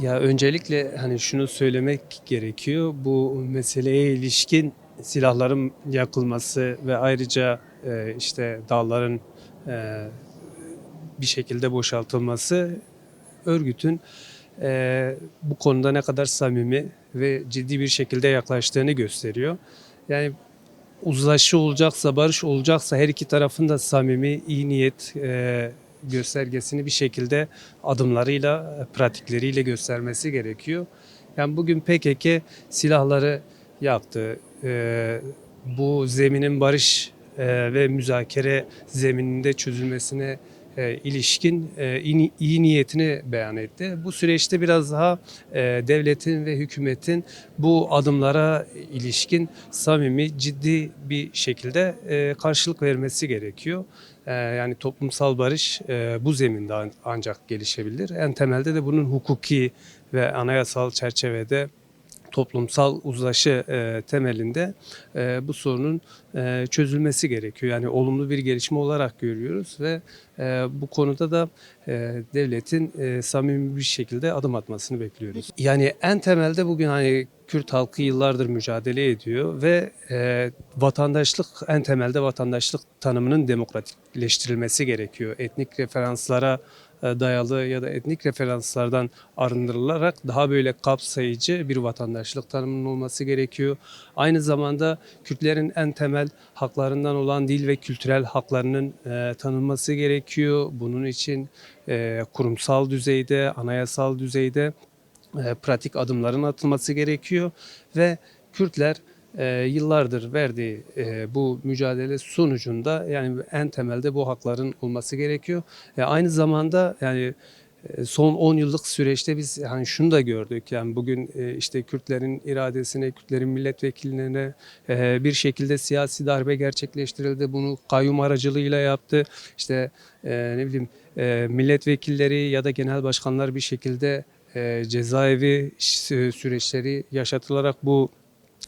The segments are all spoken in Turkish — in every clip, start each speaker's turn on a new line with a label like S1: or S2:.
S1: Ya öncelikle hani şunu söylemek gerekiyor. Bu meseleye ilişkin silahların yakılması ve ayrıca e, işte dağların e, bir şekilde boşaltılması örgütün e, bu konuda ne kadar samimi ve ciddi bir şekilde yaklaştığını gösteriyor. Yani uzlaşı olacaksa, barış olacaksa her iki tarafın da samimi, iyi niyet e, göstergesini bir şekilde adımlarıyla, e, pratikleriyle göstermesi gerekiyor. Yani bugün PKK silahları yaktı. E, bu zeminin barış e, ve müzakere zemininde çözülmesine ilişkin iyi, niyetini beyan etti. Bu süreçte biraz daha devletin ve hükümetin bu adımlara ilişkin samimi, ciddi bir şekilde karşılık vermesi gerekiyor. E, yani toplumsal barış e, bu zeminde an- ancak gelişebilir. En temelde de bunun hukuki ve anayasal çerçevede toplumsal uzlaşı e, temelinde e, bu sorunun e, çözülmesi gerekiyor. Yani olumlu bir gelişme olarak görüyoruz ve e, bu konuda da e, devletin e, samimi bir şekilde adım atmasını bekliyoruz. Yani en temelde bugün hani Kürt halkı yıllardır mücadele ediyor ve e, vatandaşlık en temelde vatandaşlık tanımının demokratikleştirilmesi gerekiyor. Etnik referanslara dayalı ya da etnik referanslardan arındırılarak daha böyle kapsayıcı bir vatandaşlık tanımının olması gerekiyor. Aynı zamanda Kürtlerin en temel haklarından olan dil ve kültürel haklarının e, tanınması gerekiyor. Bunun için e, kurumsal düzeyde, anayasal düzeyde e, pratik adımların atılması gerekiyor ve Kürtler e, yıllardır verdiği e, bu mücadele sonucunda yani en temelde bu hakların olması gerekiyor. E, aynı zamanda yani e, son 10 yıllık süreçte biz hani şunu da gördük yani bugün e, işte Kürtlerin iradesine, Kürtlerin milletvekillerine e, bir şekilde siyasi darbe gerçekleştirildi. Bunu kayyum aracılığıyla yaptı. İşte ne bileyim milletvekilleri ya da genel başkanlar bir şekilde cezaevi sü- süreçleri yaşatılarak bu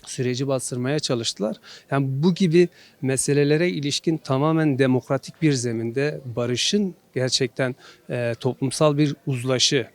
S1: süreci bastırmaya çalıştılar. Yani bu gibi meselelere ilişkin tamamen demokratik bir zeminde barışın gerçekten e, toplumsal bir uzlaşı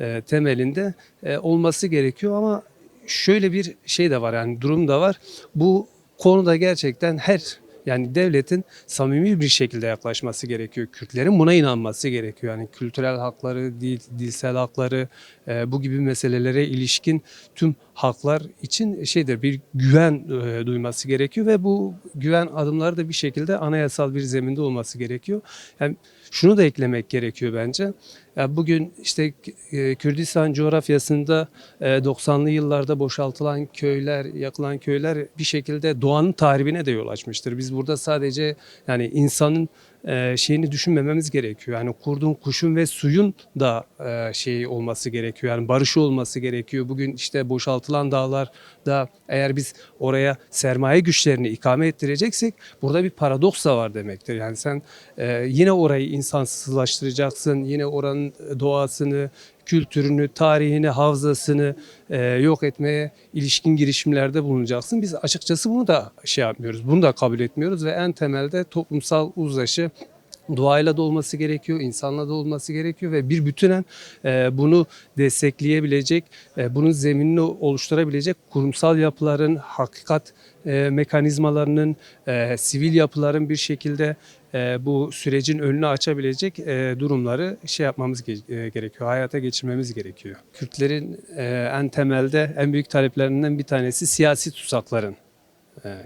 S1: e, temelinde e, olması gerekiyor ama şöyle bir şey de var yani durum da var. Bu konuda gerçekten her yani devletin samimi bir şekilde yaklaşması gerekiyor. Kürtlerin buna inanması gerekiyor. Yani kültürel hakları, dil, dilsel hakları, e, bu gibi meselelere ilişkin tüm haklar için şeydir bir güven e, duyması gerekiyor ve bu güven adımları da bir şekilde anayasal bir zeminde olması gerekiyor. Yani şunu da eklemek gerekiyor bence. Ya bugün işte e, Kürdistan coğrafyasında e, 90'lı yıllarda boşaltılan köyler, yakılan köyler bir şekilde doğanın tahribine de yol açmıştır. Biz burada sadece yani insanın e, şeyini düşünmememiz gerekiyor. Yani kurdun, kuşun ve suyun da e, şey olması gerekiyor. Yani barışı olması gerekiyor. Bugün işte boşaltılan dağlarda eğer biz oraya sermaye güçlerini ikame ettireceksek burada bir paradoks da var demektir. Yani sen e, yine orayı insansızlaştıracaksın. Yine oranın doğasını, kültürünü, tarihini, havzasını e, yok etmeye ilişkin girişimlerde bulunacaksın. Biz açıkçası bunu da şey yapmıyoruz. Bunu da kabul etmiyoruz ve en temelde toplumsal uzlaşı doğayla da olması gerekiyor, insanla da olması gerekiyor ve bir bütünen e, bunu destekleyebilecek, e, bunun zeminini oluşturabilecek kurumsal yapıların, hakikat e, mekanizmalarının, sivil yapıların bir şekilde bu sürecin önünü açabilecek durumları şey yapmamız ge- gerekiyor, hayata geçirmemiz gerekiyor. Kürtlerin en temelde en büyük taleplerinden bir tanesi siyasi tutsakların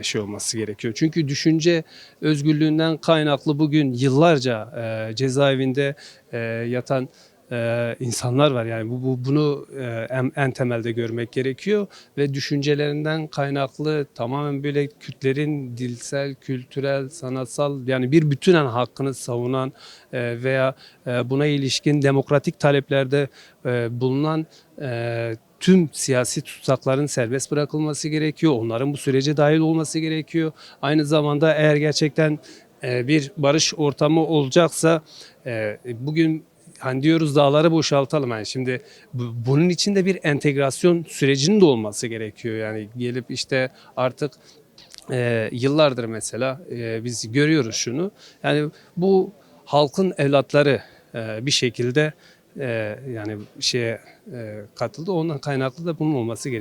S1: şey olması gerekiyor. Çünkü düşünce özgürlüğünden kaynaklı bugün yıllarca e, cezaevinde e, yatan e, insanlar var. Yani bu, bu bunu e, en, temelde görmek gerekiyor ve düşüncelerinden kaynaklı tamamen böyle Kürtlerin dilsel, kültürel, sanatsal yani bir bütünen hakkını savunan e, veya e, buna ilişkin demokratik taleplerde e, bulunan e, tüm siyasi tutsakların serbest bırakılması gerekiyor. Onların bu sürece dahil olması gerekiyor. Aynı zamanda eğer gerçekten e, bir barış ortamı olacaksa e, bugün hani diyoruz dağları boşaltalım. Yani şimdi bu- bunun için de bir entegrasyon sürecinin de olması gerekiyor. Yani gelip işte artık e, yıllardır mesela e, biz görüyoruz şunu. Yani bu halkın evlatları e, bir şekilde e, yani şeye e, katıldı. Ondan kaynaklı da bunun olması gerekiyor.